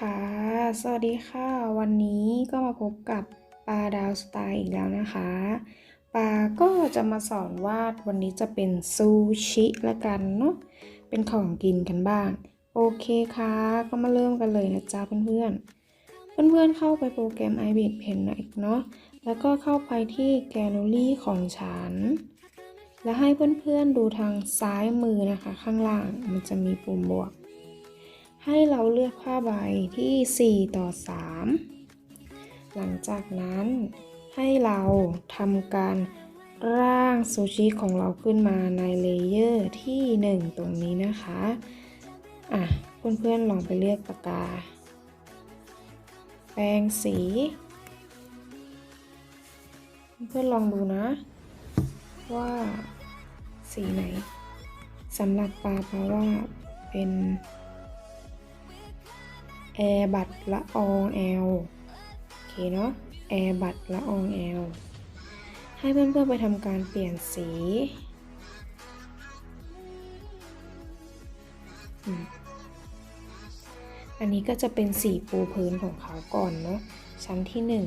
ค่ะสวัสดีค่ะ วันนี้ก็มาพบกับปาดาวสไตล์อีกแล้วนะคะปาก็จะมาสอนวาดวันนี้จะเป็นซูชิละกันเนาะเป็นของกินกันบ้าง โอเคค่ะ ก็มาเริ่มกันเลยนะจ๊ะเพื่อนๆ เพื่อนๆเข้าไปโปรแกรม i b i t Pen หน่อยเนาะแล้วก็เข้าไปที่แกลเลอรี่ของฉัน และให้เพื่อนๆดูทางซ้ายมือนะคะ ข้างล่างมันจะมีปุ่มบวก ให้เราเลือกผ้าใบที่ 4 ต่อ 3 หลังจากนั้นให้เราทำการร่างซูชิของเราขึ้นมาในเลเยอร์ที่ 1 ตรงนี้นะคะ อะ เพื่อนๆลองไปเลือกปากกา แปรงสี เพื่อนๆลองดูนะ ว่าสีไหนสำหรับปาเพราะว่าเป็น แอร์บัตละอองแอลโอเคเนาะแอร์บัตละอองแอลให้เพื่อนๆไปทำการเปลี่ยนสีอันนี้ก็จะเป็นสีปูพื้นของเขาก่อนเนาะชั้นที่หนึ่ง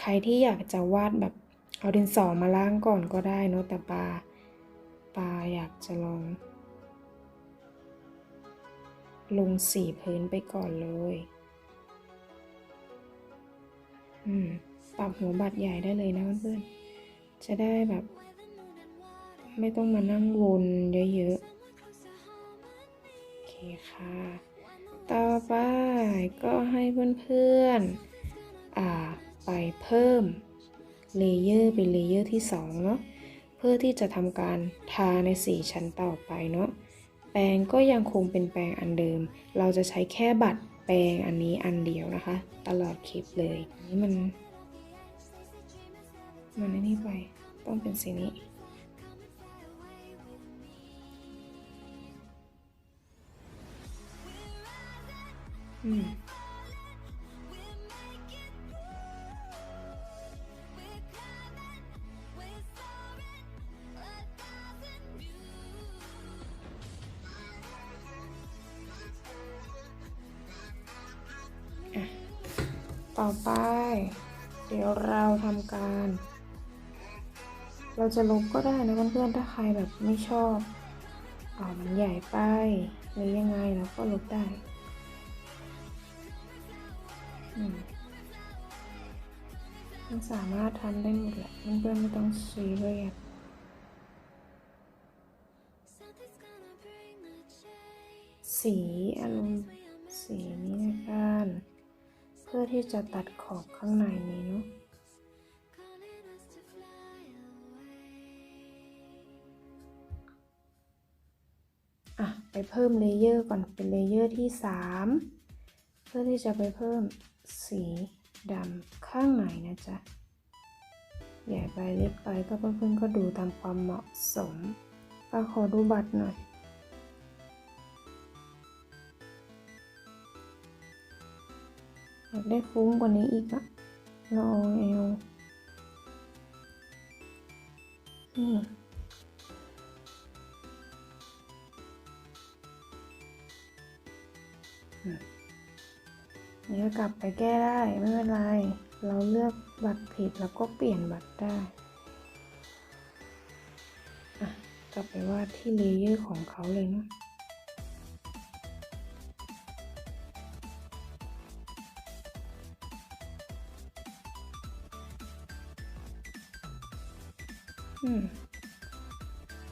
ใครที่อยากจะวาดแบบเอาดินสอมาล่างก่อนก็ได้เนาะแต่ปาปาอยากจะลอง ลงสีพื้นไปก่อนเลยอืมปรับหัวบัตรใหญ่ได้เลยนะเพื่อนๆ จะได้แบบ ไม่ต้องมานั่งวนเยอะๆ โอเคค่ะ ต่อไปก็ให้เพื่อนๆ อ่า ไปเพิ่มเลเยอร์เป็นเลเยอร์ที่สองเนาะ เพื่อที่จะทำการทาในสีชั้นต่อไปเนาะ แปลงก็ยังคงเป็นแปลงอันเดิม เราจะใช้แค่บัตรแปลงอันนี้อันเดียวนะคะ ตลอดคลิปเลยนี่มัน มันนี่ไปต้องเป็นสีนี้อืม ต่อไป เดี๋ยวเราทำการ เราจะลบก็ได้นะเพื่อนๆถ้าใครแบบไม่ชอบอ่ามันใหญ่ไปหรือยังไงเราก็ลบได้มันสามารถทำได้หมดแหละเพื่อนๆไม่ต้องซีเรียสสีอารมณ์สีนี้นะกัน พื่อที่จะตัดขอบข้างในนี้เนาะอะไปเพิ่มเลเยอร์ก่อนเป็นเลเยอร์ที่ 3 เพื่อที่จะไปเพิ่มสีดำข้างในนะจ๊ะใหญ่ไปเล็กไปก็เพื่อนๆก็ดูตามความเหมาะสมป้าขอดูบัตรหน่อย อยากได้ฟุ้งกว่านี้อีกอะลองเอลนี่เดี๋ยกลับไปแก้ได้ไม่เป็นไร เราเลือกบัตรผิดแล้วก็เปลี่ยนบัตรได้กลับไปวาดที่เลเยอร์ของเขาเลยเนาะ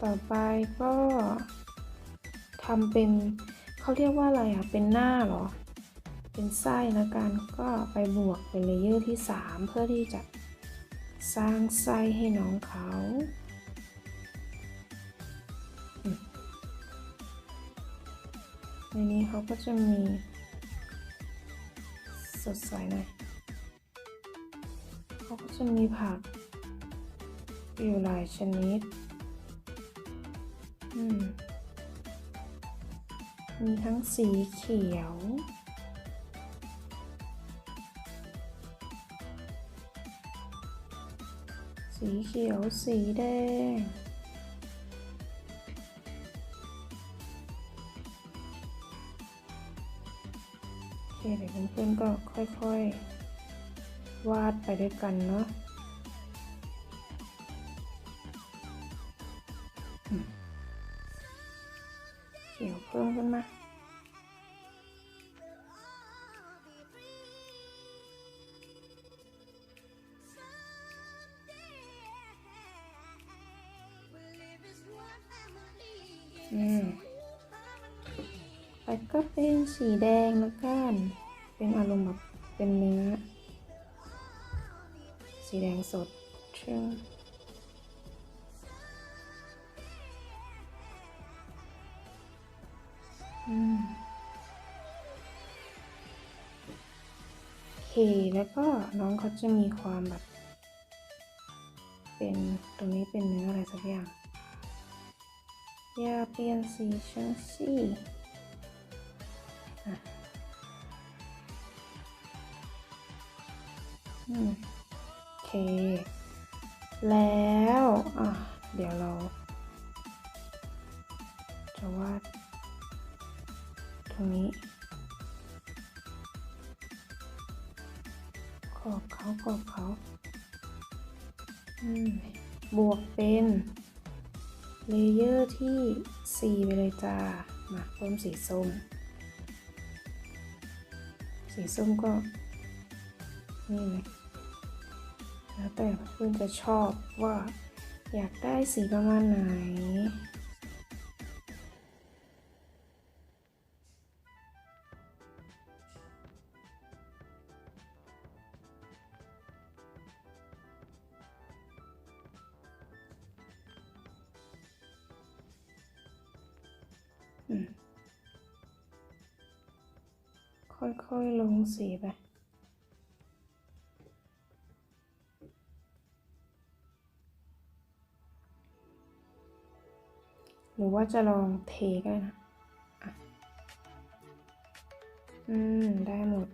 ต่อไปก็ทำเป็นเขาเรียกว่าอะไรอะ เป็นหน้าหรอ เป็นไส้ล้วกันก็ไปบวกเป็นเลเยอร์ที่ 3 เพื่อที่จะสร้างไส้ให้น้องเขาในนี้เขาก็จะมีสดใสหน่อยเขาก็จะมีผัก อยู่หลายชนิด มีทั้งสีเขียว สีเขียว สีแดง โอเคเดี๋ยวเพื่อนๆก็ค่อยๆ วาดไปด้วยกันเนาะ เพิ่มขึ้นมาอืมแล้วก็เป็นสีแดงแล้วกันเป็นอารมณ์แบบเป็นเนื้อ สีแดงสดเชื่อ โอเค แล้วก็น้องเขาจะมีความแบบ เป็นตรงนี้เป็นเนื้ออะไรสักอย่าง อย่าเปลี่ยนสีฉันสิอะอืมโอเค แล้ว อะ เดี๋ยวเรา จะวาด รงนี้ ขอบเขาขอบเขาอืมบวกเป็นเลเยอร์ที่ 4 ไปเลยจ้า มาเพิ่มสีส้ม สีส้มก็ นี่เลยแล้วแต่เพื่อนจะชอบว่าอยากได้สีประมาณไหน ค่อยๆลงสีไปหรือว่าจะลองเทก็ได้นะอืม ได้หมด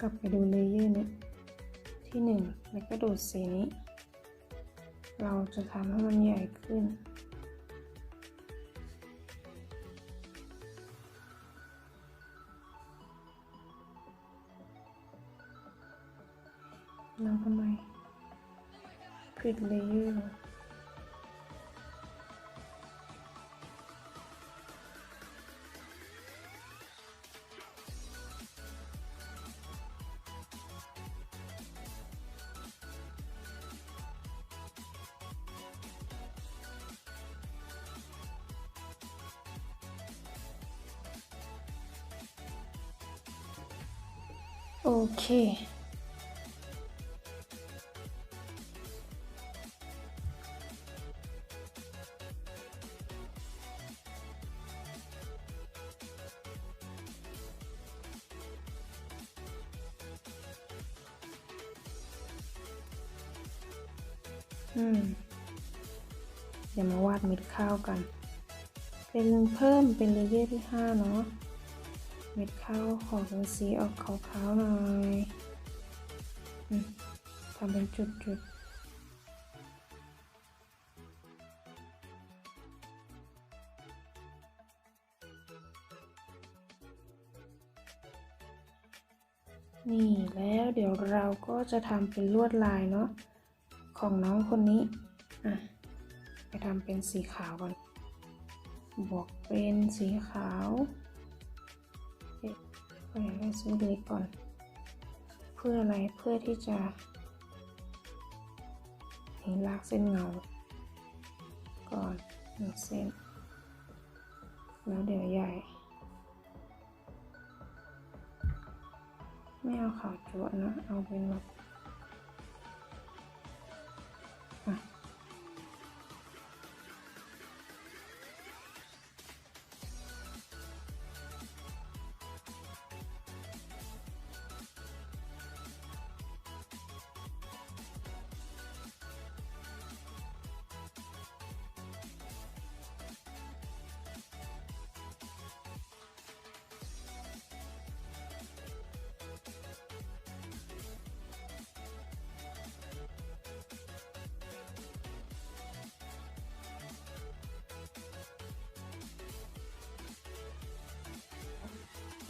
กลับไปดูเลเยอร์นี้ที่หนึ่งแล้วก็ดูดสีนี้ เราจะทำให้มันใหญ่ขึ้น เราทำไมปิดเลเยอร์ โอเคอืมเดี๋ยวมาวาดเม็ดข้าวกัน เป็นเพิ่มเป็นเลเยอร์ที่ห้าเนาะ เม็ดข้าวขอเป็นสีออกขาวๆหน่อยทำเป็นจุดๆนี่แล้วเดี๋ยวเราก็จะทำเป็นลวดลายเนาะของน้องคนนี้ อะ ไปทำเป็นสีขาวก่อน บวกเป็นสีขาว ก็อยากได้สีเล็กก่อน เพื่ออะไรเพื่อที่จะเห็นลากเส้นเงา ก่อนหนึ่งเส้น แล้วเดี๋ยวใหญ่ ไม่เอาขาวจั่วนะ เอาเป็นแบบ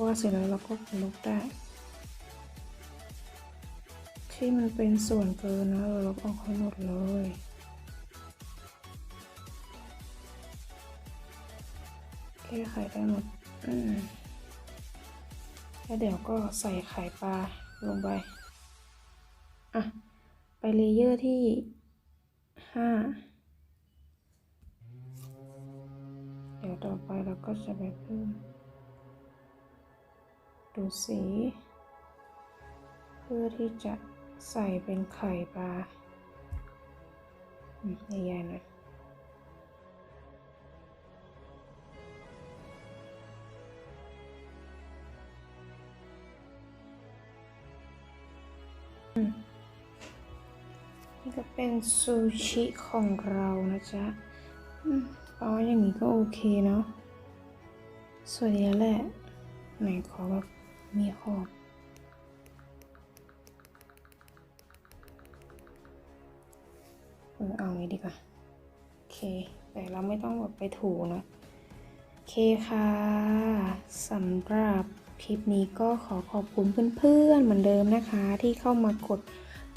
วาดเสร็จแล้วเราก็ลบได้ที่มันเป็นส่วนเกินนะเราลบออกให้หมดเลยแก้ไขได้หมดมแล้วเดี๋ยวก็ใส่ไข่ปลาลงไป อะ ไปเลเยอร์ที่ห้าเดี๋ยวต่อไปเราก็จะไปเพิ่ม ดูสี เพื่อที่จะใส่เป็นไข่ปลาใหญ่ๆหน่อยนี่ก็เป็นซูชิของเรานะจ๊ะอืมปาว่าอย่างนี้ก็โอเคเนาะสวยดีแล้วแหละไหนขอแบบ มีขอบเออเอางี้ดีกว่า โอเค แต่เราไม่ต้องแบบไปถูนะโอเคค่ะสำหรับคลิปนี้ก็ขอขอบคุณเพื่อนๆเหมือนเดิมนะคะ ที่เข้ามากด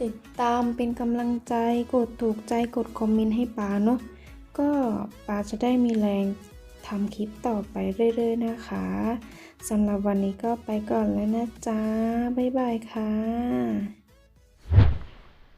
ติดตามเป็นกำลังใจกดถูกใจกดคอมเมนต์ให้ปาเนาะก็ปาจะได้มีแรงทำคลิปต่อไปเรื่อยๆนะคะ สำหรับวันนี้ก็ไปก่อนแล้วนะจ๊ะ บ๊ายบายค่ะ